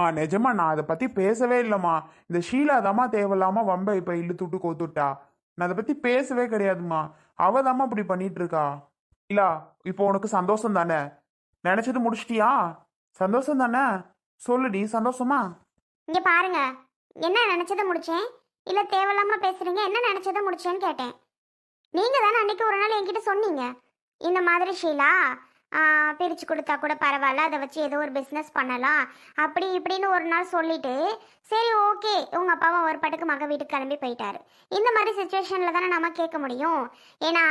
ஆ நிஜமா நான் அதை பத்தி பேசவே இல்லைம்மா. இந்த ஷீலா தாம்மா தேவையில்லாம வம்ப இப்ப இழுத்துட்டு கோத்துட்டா. நான் அதை பத்தி பேசவே கிடையாதும்மா. அவ தாம்மா இப்படி பண்ணிட்டு இருக்கா இல்ல இப்போ உனக்கு சந்தோஷம் தானே? நினைச்சது முடிச்சிட்டியா? சந்தோஷம் தானே? சொல்லுடி சந்தோஷமா? இங்க பாருங்க. என்ன நினைச்சதை முடிச்சேன்? இல்ல தேவையில்லாம பேசுறீங்க என்ன நினைச்சதை முடிச்சேன்னு கேட்டேன். நீங்க தானே அன்னைக்கு ஒரு நாள் என்கிட்ட சொன்னீங்க. இந்த மாதிரி ஷீலா பிரித்து கொடுத்தா கூட பரவாயில்ல அதை வச்சு ஏதோ ஒரு பிஸ்னஸ் பண்ணலாம். அப்படி இப்படின்னு ஒரு நாள் சொல்லிட்டு சரி ஓகே உங்கள் அப்பாவும் ஒரு பாட்டுக்கு மக வீட்டுக்கு கிளம்பி போயிட்டாரு. இந்த மாதிரி சுச்சுவேஷனில் தானே நம்ம கேட்க முடியும். ஏன்னா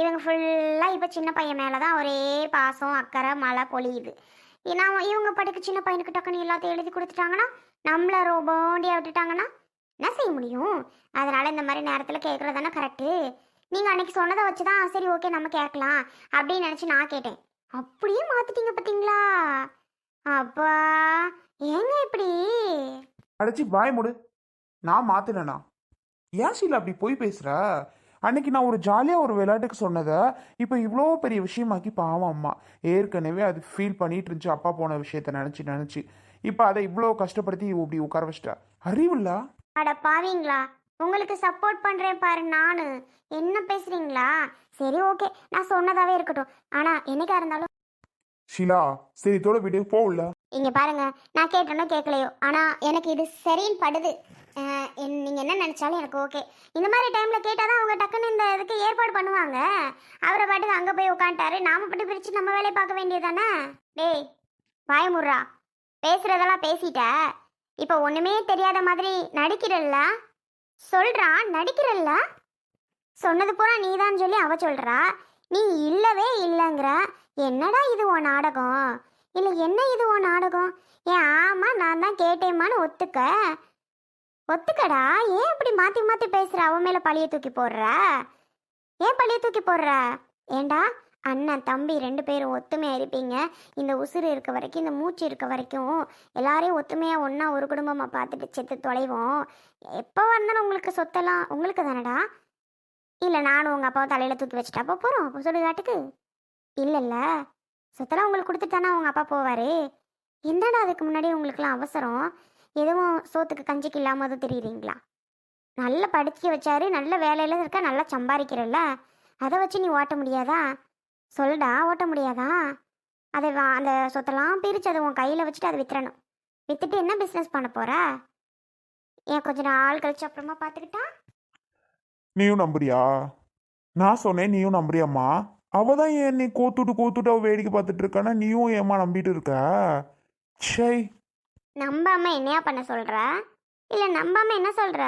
இவங்க ஃபுல்லாக இப்போ சின்ன பையன் மேலே தான் ஒரே பாசம் அக்கறை மழை பொழியுது ஏன்னா இவங்க பாட்டுக்கு சின்ன பையனுக்கு டக்குன்னு எல்லாத்தையும் எழுதி கொடுத்துட்டாங்கன்னா நம்மள ரோபோண்டியாக விட்டுட்டாங்கன்னா என்ன செய்ய முடியும்? அதனால இந்த மாதிரி நேரத்தில் கேட்குறது தானே கரெக்டு நீங்கள் அன்னைக்கு சொன்னதை வச்சு தான் சரி ஓகே நம்ம கேட்கலாம் அப்படின்னு நினச்சி நான் கேட்டேன். அப்படியே மாற்றிட்டீங்க பார்த்தீங்களா அப்பா ஏங்க இப்படி? அடைச்சி வாய் முடு. நான் மாத்தினேனா ஏன் ஷீலா அப்படி போய் பேசுற? அன்னைக்கு நான் ஒரு ஜாலியாக ஒரு விளையாட்டுக்கு சொன்னதை இப்போ இவ்வளோ பெரிய விஷயமாக்கி பாவம் அம்மா. ஏற்கனவே அது ஃபீல் பண்ணிட்டு இருந்துச்சு அப்பா போன விஷயத்த நினச்சி நினச்சி. இப்போ அதை இவ்வளோ கஷ்டப்படுத்தி இப்படி உட்கார வச்சிட்டா. அறிவில்லா? அட பாவீங்களா? உங்களுக்கு சப்போர்ட் பண்ணுறேன் பாரு நான். என்ன பேசுறீங்களா? சரி ஓகே நான் சொன்னதாவே இருக்கட்டும். ஆனால் என்னைக்கா இருந்தாலும் ஷீலா சரி தோட வீட்டுக்கு போகல. இங்க பாருங்க நான் கேட்டனோ கேட்கலையோ. ஆனா எனக்கு இது சரின்னு படுது. அஹ், என்- நீங்க என்ன நினைச்சாலும் எனக்கு ஓகே இந்த மாதிரி டைம்ல கேட்டாதான் அவங்க டக்குன்னு இந்த இதுக்கு ஏற்பாடு பண்ணுவாங்க. அவரை பாட்டுக்கு அங்க போய் உட்காந்துட்டாரு நாம பட்டு பிரிச்சு நம்ம வேலையை பார்க்க வேண்டியதானே டேய் வாயமுர்ரா பேசுறதெல்லாம் பேசிட்ட. இப்போ ஒண்ணுமே தெரியாத மாதிரி நடிக்கிறல்ல. சொல்றா நடிக்கிறல்ல? சொன்னது பூரா நீதான் சொல்லி அவ சொல்றா. நீ இல்லவே இல்லைங்கிற. என்னடா இது உன் நாடகம்? இல்லை என்ன இது உன் நாடகம்? ஏன் ஆமா நான் தான் கேட்டேம்மான்னு ஒத்துக்க? ஒத்துக்கடா. ஏன் இப்படி மாற்றி மாற்றி பேசுகிற அவன் மேலே பழிய தூக்கி போடுற? ஏன் பழிய தூக்கி போடுற? ஏண்டா அண்ணன் தம்பி ரெண்டு பேரும் ஒத்துமையாக இருப்பீங்க. இந்த உசுறு இருக்க வரைக்கும் இந்த மூச்சு இருக்க வரைக்கும் எல்லாரையும் ஒத்துமையாக ஒன்றா ஒரு குடும்பமாக பார்த்துட்டு செத்து தொலைவோம். எப்போ வந்தாலும் உங்களுக்கு சொத்தெல்லாம் உங்களுக்கு தானடா? இல்லை நானும் உங்கள் அப்பாவை தலையில் தூக்கி வச்சுட்டா அப்போ போகிறோம் அப்போ சுடுகாட்டுக்கு இல்லைல்ல சொத்தெல்லாம் உங்களுக்கு கொடுத்துட்டானா உங்கள் அப்பா போவார். என்னடா அதுக்கு முன்னாடி உங்களுக்குலாம் அவசரம்? எதுவும் சோத்துக்கு கஞ்சிக்கு இல்லாமல் எதுவும் தெரியுறீங்களா? நல்லா படிக்க வச்சாரு நல்ல வேலையில் இருக்க நல்லா சம்பாதிக்கிறல்ல. அதை வச்சு நீ ஓட்ட முடியாதா? சொல்லுடா ஓட்ட முடியாதா? அதை அந்த சொத்தெல்லாம் பிரித்து அதை உன் கையில் வச்சுட்டு அதை வித்துறணும். வித்துட்டு என்ன பிஸ்னஸ் பண்ண போற? ஏன் கொஞ்ச நாள் கழிச்சு அப்புறமா பார்த்துக்கிட்டா நீயும் நம்புறியா? நான் சொன்னேன் நீயும் நம்புறியாம்மா. அவ தான் ஏன் நீ கோத்துட்டு கோத்துட்டு அவ வேடிக்கை பார்த்துட்டு இருக்கானா? நீயும் ஏமா நம்பிட்டு இருக்க? ஷை நம்பாம என்னையா பண்ண சொல்ற? இல்ல நம்பாம என்ன சொல்ற?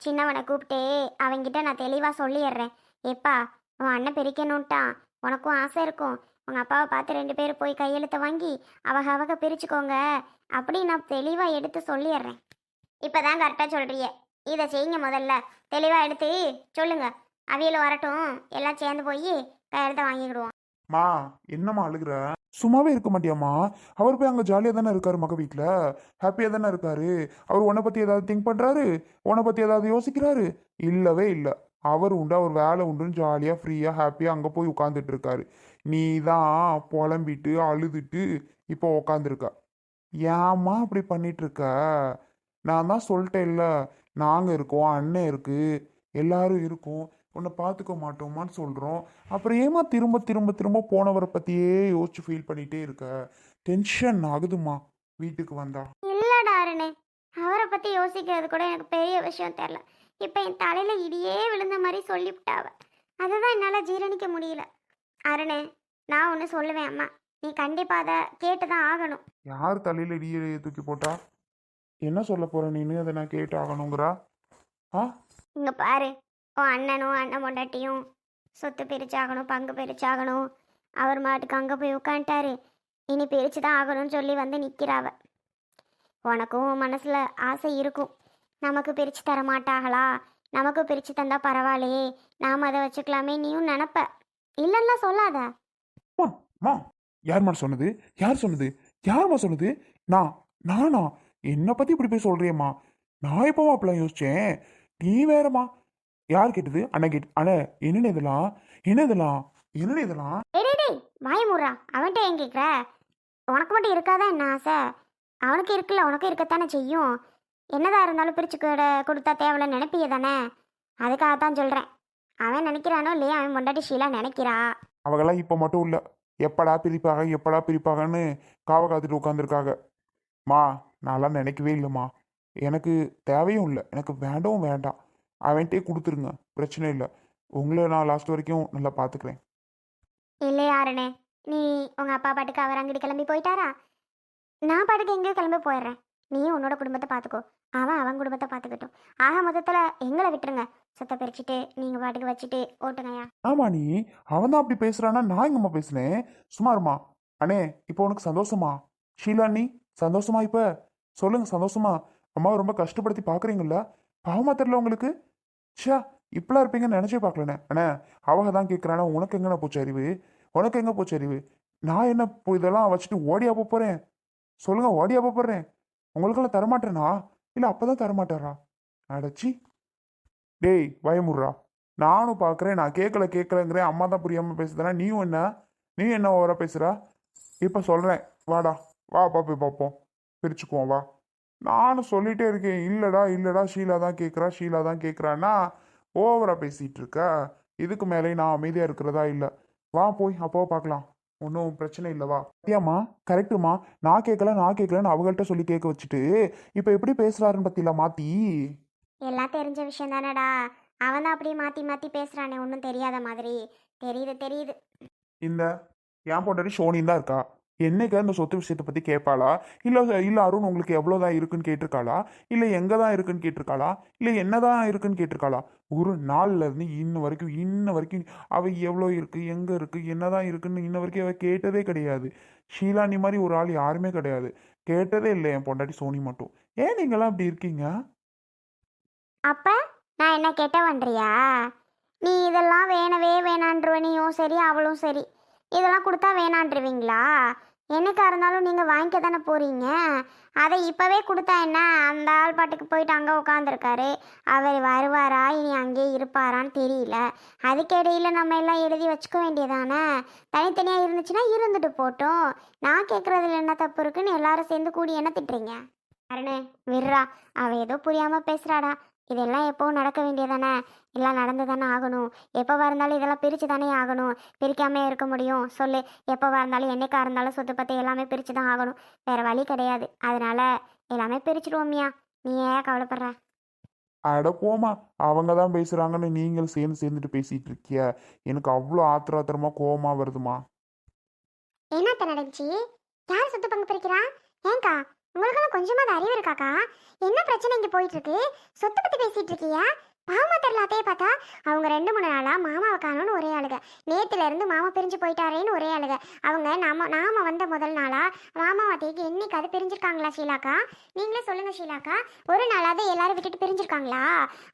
சின்னவனை கூப்பிட்டு அவன்கிட்ட நான் தெளிவா சொல்லிடுறேன். ஏப்பா உன் அண்ணன் பிரிக்கணும்ட்டான். உனக்கும் ஆசை இருக்கும். உங்கள் அப்பாவை பார்த்து ரெண்டு பேரும் போய் கையெழுத்த வாங்கி அவக அவக பிரிச்சுக்கோங்க. அப்படின்னு நான் தெளிவாக எடுத்து சொல்லிடுறேன். இப்போ தான் கரெக்டாக சொல்கிறிய இதை செய்யுங்க முதல்ல. தெளிவாக எடுத்து சொல்லுங்க. அவியல் வரட்டும். எல்லாம் சேர்ந்து போய் கையெழுத்த வாங்கிக்கிடுவோம். மா என்னம்மா அழுகிற? சும்மாவே இருக்க மாட்டியாம்மா? அவர் போய் அங்கே ஜாலியாக தானே இருக்காரு மக வீட்டில் ஹாப்பியாக தானே இருக்காரு? அவர் உன்னை பற்றி ஏதாவது திங்க் பண்ணுறாரு உன்னை பற்றி ஏதாவது யோசிக்கிறாரு? இல்லவே இல்லை. அவர் உண்டு அவர் வேலை உண்டுன்னு ஜாலியாக ஃப்ரீயாக ஹாப்பியாக அங்கே போய் உட்காந்துட்டு இருக்காரு நீ தான் புலம்பிட்டு அழுதுட்டு இப்போ உக்காந்துருக்க ஏம்மா அப்படி பண்ணிகிட்ருக்க நான் தான் சொல்லிட்டேன்ல. நாங்கள் இருக்கோம் அண்ணன் இருக்குது எல்லாரும் இருக்கோம். உன்னை பார்த்துக்க மாட்டோமான்னு சொல்கிறோம் அப்புறம் ஏமா திரும்ப திரும்ப திரும்ப போனவரை பற்றியே யோசிச்சு ஃபீல் பண்ணிகிட்டே இருக்க? டென்ஷன் ஆகுதுமா வீட்டுக்கு வந்தா. இல்லடா அருணே. அவரை பற்றி யோசிக்கிறது கூட எனக்கு பெரிய விஷயம் தெரில இப்போ என் தலையில இடியே விழுந்த மாதிரி சொல்லிவிட்டாவ. அதுதான் என்னால் ஜீரணிக்க முடியல. அருணே நான் ஒன்று சொல்லுவேன் அம்மா. நீ கண்டிப்பாக அதை கேட்டு தான் ஆகணும். யார் தலையில் இடியை தூக்கி போட்டா? என்ன சொல்ல போற நீனு அதை நான் கேட்டு ஆகணுங்கிறா? ஆ? இங்கே பாரு. உன் அண்ணனும் அண்ணன் பொண்டாட்டியும் சொத்து பிரிச்சாகணும் பங்கு பிரிச்சாகணும். அவர் மாட்டுக்கு அங்கே போய் உட்காந்துட்டாரு இனி பிரித்து தான் ஆகணும்னு சொல்லி வந்து நிற்கிறாவ உனக்கும் மனசில் ஆசை இருக்கும். நமக்கு பிரித்து தர மாட்டாங்களா நமக்கு பிரித்து தந்தா பரவாயில்லையே. நாம் அதை வச்சுக்கலாமே நீயும் நினப்ப. இல்லைன்னா சொல்லாத. மா யார்மா சொன்னது? யார் சொன்னது? யார்மா சொன்னது? நான் நானா? என்னை பற்றி இப்படி போய் சொல்கிறியம்மா நான் எப்போவா அப்படிலாம் யோசிச்சேன். நீ வேறம்மா. யார் கேட்டது? அண்ணன் கேட்டு அண்ணே என்னென்ன இதெல்லாம்? என்ன இதெல்லாம்? என்னென்ன இதெல்லாம்? டேய் டேய், டேய் வாய முறா அவன்கிட்ட ஏன் கேட்குற உனக்கு மட்டும் இருக்காதா என்ன ஆசை? அவனுக்கு இருக்குல்ல உனக்கும் இருக்கத்தானே செய்யும். என்னதான் இருந்தாலும் பிரிச்சு கொடு- கொடுத்தா தேவையில்ல நினைப்பிய தானே? அதுக்காக தான் சொல்கிறேன் அவன் நினைக்கிறானோ இல்லையா அவன் பொண்டாட்டி ஷீலா நினைக்கிறா. அவங்கெல்லாம் இப்போ மட்டும் இல்லை. எப்படா பிரிப்பாக எப்படா பிரிப்பாகன்னு காவ காத்துட்டு உட்காந்துருக்காங்க மா நான்லாம் நினைக்கவே இல்லைம்மா. எனக்கு தேவையும் இல்லை. எனக்கு வேண்டவும் வேண்டாம். அவன்கிட்டே கொடுத்துருங்க. பிரச்சனை இல்லை. உங்களை நான் லாஸ்ட் வரைக்கும் நல்லா பார்த்துக்கிறேன் இல்லையா அருணே. நீ உங்கள் அப்பா பாட்டுக்கு அவர் அங்கிட்டு கிளம்பி போயிட்டாரா? நான் பாட்டுக்கு எங்கேயோ கிளம்பி போயிடுறேன். நீ உன்னோட குடும்பத்தை பார்த்துக்கோ அவன் அவன் குடும்பத்தை பார்த்துக்கிட்டும். ஆக மொத்தத்தில் எங்களை விட்டுருங்க. சொத்தை பிரிச்சுட்டு நீங்கள் பாட்டுக்கு வச்சுட்டு ஓட்டுங்கய்யா. ஆமா நீ. அவன் தான் அப்படி பேசுறானா நான் எங்கம்மா பேசுனேன்? சுமாருமா அண்ணே இப்போ உனக்கு சந்தோஷமா? ஷீலா நீ சந்தோஷமா இப்போ? சொல்லுங்க சந்தோஷமா? அம்மாவை ரொம்ப கஷ்டப்படுத்தி பார்க்குறீங்களா பாவமா தெரியல உங்களுக்கு? ஷா இப்படிலாம் இருப்பீங்கன்னு நினச்சே பார்க்கலண்ணே. அண்ணே அவங்க தான் கேட்குறானா உனக்கு எங்கண்ணா போச்சு அறிவு? உனக்கு எங்கே போச்சு அறிவு? நான் என்ன இப்போ இதெல்லாம் வச்சுட்டு ஓடியா போகிறேன் சொல்லுங்கள் சொல்லுங்க ஓடியா போகிறேன் உங்களுக்கெல்லாம் தரமாட்டேனா? இல்லை அப்போ தான் தரமாட்டாரா? அடச்சி. டேய் பயமுடுறா நானும் பார்க்குறேன் நான் கேட்கல கேட்கலங்கிறேன் அம்மா தான் புரியாமல் பேசுதுனா நீயும் என்ன? நீ என்ன ஓவரா பேசுகிறா இப்போ சொல்கிறேன் வாடா. வா போய் பார்ப்போம் பிரிச்சுக்குவோம் வா. நானும் சொல்லிகிட்டே இருக்கேன். இல்லைடா இல்லைடா ஷீலா தான் கேட்குறா ஷீலா தான் கேட்குறான்னா ஓவராக பேசிகிட்டு இருக்கா. இதுக்கு மேலே நான் அமைதியாக இருக்கிறதா இல்லை? வா போய் அப்போ பார்க்கலாம் ஒன்றும் பிரச்சனை இல்லை வா ஏம்மா கரெக்டுமா நான் கேட்கல நான் கேட்கலன்னு அவங்கள்ட்ட சொல்லி கேட்க வச்சுட்டு இப்போ எப்படி பேசுகிறாருன்னு பற்றில மாற்றி எல்லாம் தெரிஞ்ச விஷயம் தானடா. அவன் தான் அப்படியே மாற்றி மாற்றி பேசுகிறானே ஒன்றும் தெரியாத மாதிரி. தெரியுது தெரியுது. இந்த என் பொண்டாட்டி ஷோனின் தான் இருக்கா? என்னைக்கு அந்த சொத்து விஷயத்தை பற்றி கேட்பாளா? இல்லை இல்லை அருண் உங்களுக்கு எவ்வளோதான் இருக்குன்னு கேட்டிருக்காளா? இல்லை எங்கே தான் இருக்குன்னு கேட்டிருக்காளா? இல்லை என்ன தான் இருக்குன்னு கேட்டிருக்காளா? ஒரு நாள்ல இருந்து இன்ன வரைக்கும் இன்ன வரைக்கும் அவள் எவ்வளோ இருக்குது எங்கே இருக்கு என்னதான் இருக்குன்னு இன்ன வரைக்கும் அவள் கேட்டதே கிடையாது. ஷீலானி மாதிரி ஒரு ஆள் யாருமே கிடையாது. கேட்டதே இல்லை என் பொண்டாட்டி சோனி மட்டும். ஏன் நீங்களாம் அப்படி இருக்கீங்க? அப்போ நான் என்ன கேட்ட வன்றியா நீ இதெல்லாம் வேணவே வேணான்றவனையும் சரி அவளும் சரி. இதெல்லாம் கொடுத்தா வேணான்றுவீங்களா? என்னைக்கா இருந்தாலும் நீங்கள் வாங்கிக்க தானே போகிறீங்க அதை இப்போவே கொடுத்தா என்ன? அந்த ஆள் பாட்டுக்கு போயிட்டு அங்கே உட்காந்துருக்காரு அவர் வருவாரா? இனி அங்கேயே இருப்பாரான்னு தெரியல. அதுக்கிடையில் நம்ம எல்லாம் எழுதி வச்சுக்க வேண்டியதானே? தனித்தனியாக இருந்துச்சுன்னா இருந்துட்டு போட்டோம். நான் கேட்குறதுல என்ன தப்பு இருக்குன்னு எல்லாரும் சேர்ந்து கூடி என்ன திட்டுறீங்க? அருணே விடுறா. அவள் ஏதோ புரியாமல் பேசுகிறாடா இதெல்லாம் எப்போ நடக்க வேண்டியதானே? எல்லாம் நடந்து தானே ஆகணும். எப்போவா இருந்தாலும் இதெல்லாம் பிரித்து தானே ஆகணும். பிரிக்காம இருக்க முடியும். சொல்லு எப்போவா இருந்தாலும் என்னைக்கா இருந்தாலும் சொத்து பற்றி எல்லாமே பிரித்து தான் ஆகணும். வேற வழி கிடையாது. அதனால எல்லாமே பிரிச்சிடுவோமியா நீ ஏன் கவலைப்படுற? அட போமா அவங்க தான் பேசுகிறாங்கன்னு நீங்கள் சேர்ந்து சேர்ந்துட்டு பேசிகிட்டு இருக்கிய. எனக்கு அவ்வளோ ஆத்திர ஆத்திரமா கோவமா வருதுமா என்னத்த நடந்துச்சு? யார் சொத்து பங்கு பிரிக்கிறா? ஏங்கா உங்களுக்கெல்லாம் கொஞ்சமாவது அறிவு இருக்காக்கா? என்ன பிரச்சனை இங்கே போயிட்டு இருக்கு? சொத்து பற்றி பேசிட்டு இருக்கியா? பாவமா தெரியல அத்தையை பார்த்தா அவங்க ரெண்டு மூணு நாளா மாமாவை காணோன்னு ஒரே அழுக நேத்துல இருந்து மாமா பிரிஞ்சு போயிட்டாரேன்னு ஒரே அழுக அவங்க நாம நாம வந்த முதல் நாளா மாமா அத்தைக்கு என்னைக்காவது பிரிஞ்சிருக்காங்களா ஷீலாக்கா? நீங்களே சொல்லுங்க ஷீலாக்கா. ஒரு நாளாவது எல்லாரும் விட்டுட்டு பிரிஞ்சிருக்காங்களா?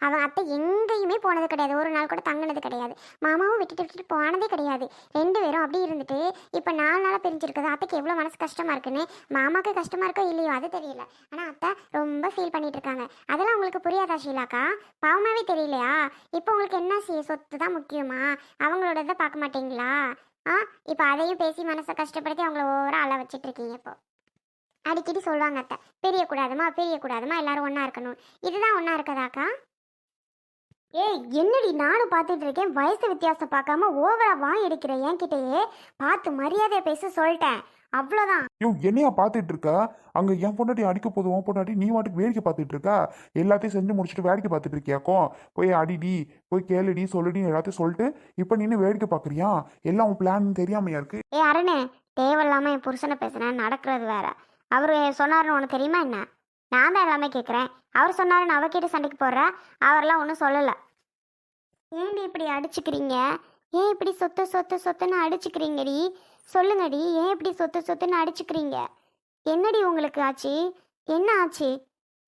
அவங்க அத்தை எங்கேயுமே போனது கிடையாது. ஒரு நாள் கூட தங்கினது கிடையாது. மாமாவும் விட்டுட்டு விட்டுட்டு போனதே கிடையாது. ரெண்டு பேரும் அப்படி இருந்துட்டு இப்போ நாலு நாளாக பிரிஞ்சிருக்குது. அத்தைக்கு எவ்வளோ மனசு கஷ்டமா இருக்குன்னு மாமாவுக்கு கஷ்டமா இருக்கோ இல்லையோ அது தெரியல. ஆனால் அத்தை ரொம்ப ஃபீல் பண்ணிட்டு இருக்காங்க. அதெல்லாம் உங்களுக்கு புரியாதா ஷீலாக்கா? பாவமாவே தெரியலையா? இப்போ உங்களுக்கு என்ன செய்ய சொத்து தான் முக்கியமா? அவங்களோடத பார்க்க மாட்டீங்களா? ஆ இப்போ அதையும் பேசி மனசை கஷ்டப்படுத்தி அவங்கள ஓவரா அள வச்சுட்டு இருக்கீங்க இப்போ. அடிக்கடி சொல்லுவாங்க அத்தை பிரியக்கூடாதுமா பிரியக்கூடாதுமா எல்லாரும் ஒன்றா இருக்கணும். இதுதான் ஒன்றா இருக்கதாக்கா? ஏய் என்னடி நானும் பார்த்துட்டு இருக்கேன் வயசு வித்தியாசம் பார்க்காம ஓவரா வாய் எடுக்கிறேன் என்கிட்டயே பார்த்து மரியாதையை பேச சொல்லிட்டேன். அவ்வளோதான் ஐயோ என்னையா பார்த்துட்டு இருக்க அங்க என் பொண்டாட்டி அடிக்க போது உன் பொண்டாட்டி நீ வாட்டுக்கு வேடிக்கை பார்த்துட்டு இருக்க எல்லாத்தையும் செஞ்சு முடிச்சுட்டு வேடிக்கை பார்த்துட்டு இருக்கியாக்கும் போய் அடிடி போய் கேளுடி சொல்லுடி எல்லாத்தையும் சொல்லிட்டு இப்போ நின்று வேடிக்கை பார்க்குறியா எல்லாம் உன் பிளான் தெரியாமையா இருக்கு? ஏ அருணே தேவையில்லாம என் புருஷனை பேசுனேன் நடக்கிறது வேற. அவர் சொன்னாருன்னு உனக்கு தெரியுமா என்ன? நான் தான் எல்லாமே கேட்குறேன் அவர் சொன்னாருன்னு அவகிட்ட சண்டைக்கு போடுற அவரெல்லாம் ஒன்றும் சொல்லலை. ஏன்டி இப்படி அடிச்சுக்கிறீங்க? ஏன் இப்படி சொத்து சொத்து சொத்துன்னு அடிச்சுக்கிறீங்கடி? சொல்லுங்கடி ஏன் இப்படி சொத்து சொத்துன்னு அடிச்சுக்கிறீங்க? என்னடி உங்களுக்கு ஆச்சு? என்ன ஆச்சு?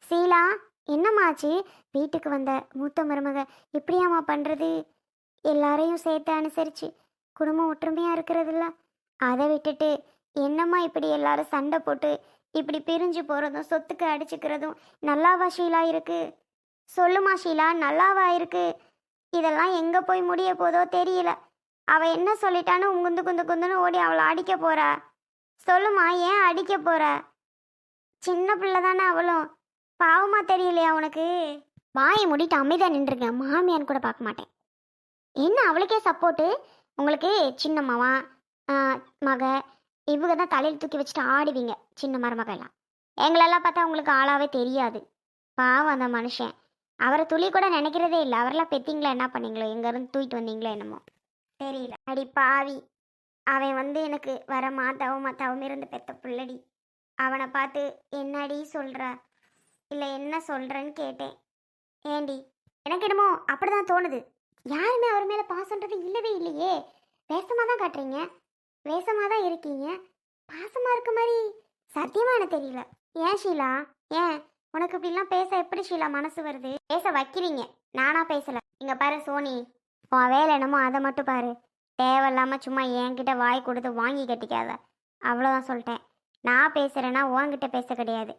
சீலா என்னம்மா ஆச்சு? வீட்டுக்கு வந்த மூத்த மருமக இப்படியாம்மா பண்ணுறது எல்லாரையும் சேர்த்து அனுசரிச்சு குடும்பம் ஒற்றுமையாக இருக்கிறதில்ல. அதை விட்டுட்டு என்னம்மா இப்படி எல்லாரும் சண்டை போட்டு இப்படி பிரிஞ்சு போகிறதும் சொத்துக்கு அடிச்சுக்கிறதும் நல்லாவா ஷீலா இருக்குது சொல்லுமா ஷீலா நல்லாவா இருக்குது இதெல்லாம் எங்கே போய் முடிய போதோ தெரியல. அவள் என்ன சொல்லிட்டான்னு குந்து குந்து குந்துன்னு ஓடி அவளை அடிக்க போகிறா சொல்லுமா ஏன் அடிக்க போகிற சின்ன பிள்ளை தானே அவளும். பாவமா தெரியலையா உனக்கு? வாயை மூடிட்டு அமைதியாக நின்றுருக்கேன் மாமியான்னு கூட பார்க்க மாட்டேன். என்ன அவளுக்கே சப்போர்ட்டு உங்களுக்கு சின்னம்மாவா மக இவங்க தான் தலையில் தூக்கி வச்சுட்டு ஆடுவீங்க சின்ன மரமக எல்லாம் எங்களெல்லாம் பார்த்தா உங்களுக்கு ஆளாவே தெரியாது. பாவம் அந்த மனுஷன். அவரை துளி கூட நினைக்கிறதே இல்லை. அவரெல்லாம் பெத்தீங்களா என்ன பண்ணீங்களோ? எங்கேருந்து தூக்கிட்டு வந்தீங்களோ என்னமோ. தெரியல. அடி பாவி. அவன் வந்து எனக்கு வர மாத்தாவும் மாத்தாவும் இருந்து பெத்த பிள்ளடி. அவனை பார்த்து என்னடி சொல்ற? இல்லை என்ன சொல்றேன்னு கேட்டேன். ஏண்டி? எனக்கு என்னமோ அப்படிதான் தோணுது. யாருமே அவர் மேலே பாசன்றது இல்லவே இல்லையே. வேஷமாக தான் காட்டுறீங்க? வேஷமாக தான் இருக்கீங்க? பாசமாக இருக்க மாதிரி சத்தியமாக எனக்கு தெரியல. ஏன் ஷீலா? ஏன்? உனக்கு இப்படிலாம் பேச எப்படி ஷீலா மனசு வருது? பேச வைக்கிறீங்க. நானா பேசலை. இங்கே பாரு சோனி. உன் வேலை என்னமோ அதை மட்டும் பாரு. தேவையில்லாமல் சும்மா என்கிட்ட வாய் கொடுத்து வாங்கி கட்டிக்காத. அவ்வளோதான் சொல்லிட்டேன். நான் பேசுகிறேன்னா உன்கிட்ட பேச கிடையாது.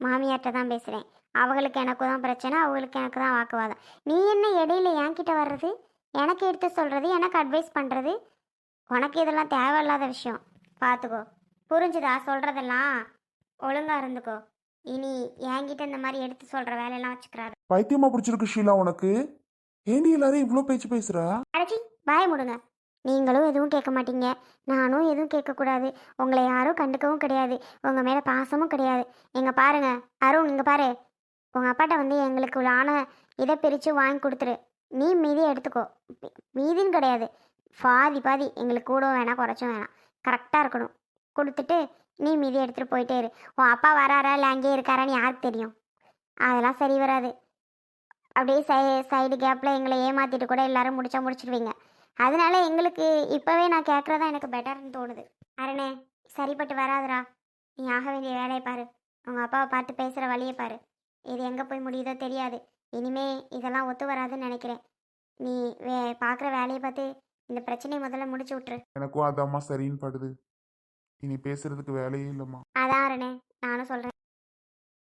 மாமியார்கிட்ட தான் பேசுகிறேன் அவங்களுக்கு எனக்கு தான் பிரச்சனை அவங்களுக்கு எனக்கு தான் வாக்குவாதம். நீ என்ன இடையில என்கிட்ட வர்றது? எனக்கு எடுத்து சொல்கிறது எனக்கு அட்வைஸ் பண்ணுறது உனக்கு இதெல்லாம் தேவையில்லாத விஷயம். பார்த்துக்கோ புரிஞ்சுதா? சொல்கிறதெல்லாம் ஒழுங்காக இருந்துக்கோ. இனி என்கிட்ட இந்த மாதிரி எடுத்து சொல்கிற வேலையெல்லாம் வச்சுக்கிறாரு பைத்தியமா பிடிச்சிருக்கு ஷீலா உனக்கு? ஏண்டி எல்லாரும் இவ்வளோ பேச்சு பேசுறா? அடச்சி பாய முடுங்க. நீங்களும் எதுவும் கேட்க மாட்டீங்க. நானும் எதுவும் கேட்கக்கூடாது. உங்களை யாரும் கண்டுக்கவும் கிடையாது. உங்கள் மேலே பாசமும் கிடையாது. எங்கே பாருங்க. அருண் இங்கே பாரு. உங்கள் அப்பாட்ட வந்து எங்களுக்கு உள்ளான இதை பிரித்து வாங்கி கொடுத்துரு. நீ மீதி எடுத்துக்கோ. மீதின்னு கிடையாது. பாதி பாதி. எங்களுக்கு கூட வேணாம் குறைச்சும் வேணாம். கரெக்டாக இருக்கணும். கொடுத்துட்டு நீ மீதி எடுத்துகிட்டு போயிட்டே இரு. உன் அப்பா வராரா இல்லை அங்கேயே இருக்காரான்னு யாருக்கு தெரியும்? அதெல்லாம் சரி வராது. அப்படியே சை சைடு கேப்பில் எங்களை ஏமாற்றிட்டு கூட எல்லாரும் முடிச்சா முடிச்சிடுவீங்க அதனால எங்களுக்கு இப்போவே நான் கேட்குறதா எனக்கு பெட்டர்னு தோணுது. அரணே சரிப்பட்டு வராதுடா. நீ ஆக வேண்டிய வேலையை பாரு. உங்கள் அப்பாவை பார்த்து பேசுகிற வழியை பாரு. இது எங்கே போய் முடியுதோ தெரியாது. இனிமே இதெல்லாம் ஒத்து வராதுன்னு நினைக்கிறேன். நீ வே பார்க்குற வேலையை பார்த்து இந்த பிரச்சனையை முதல்ல முடிச்சு விட்ரு எனக்கும் அதாம்மா சரின்னு படுது. இனி பேசுறதுக்கு வேலையே இல்லைம்மா. அதான் அரணே நானும் சொல்கிறேன்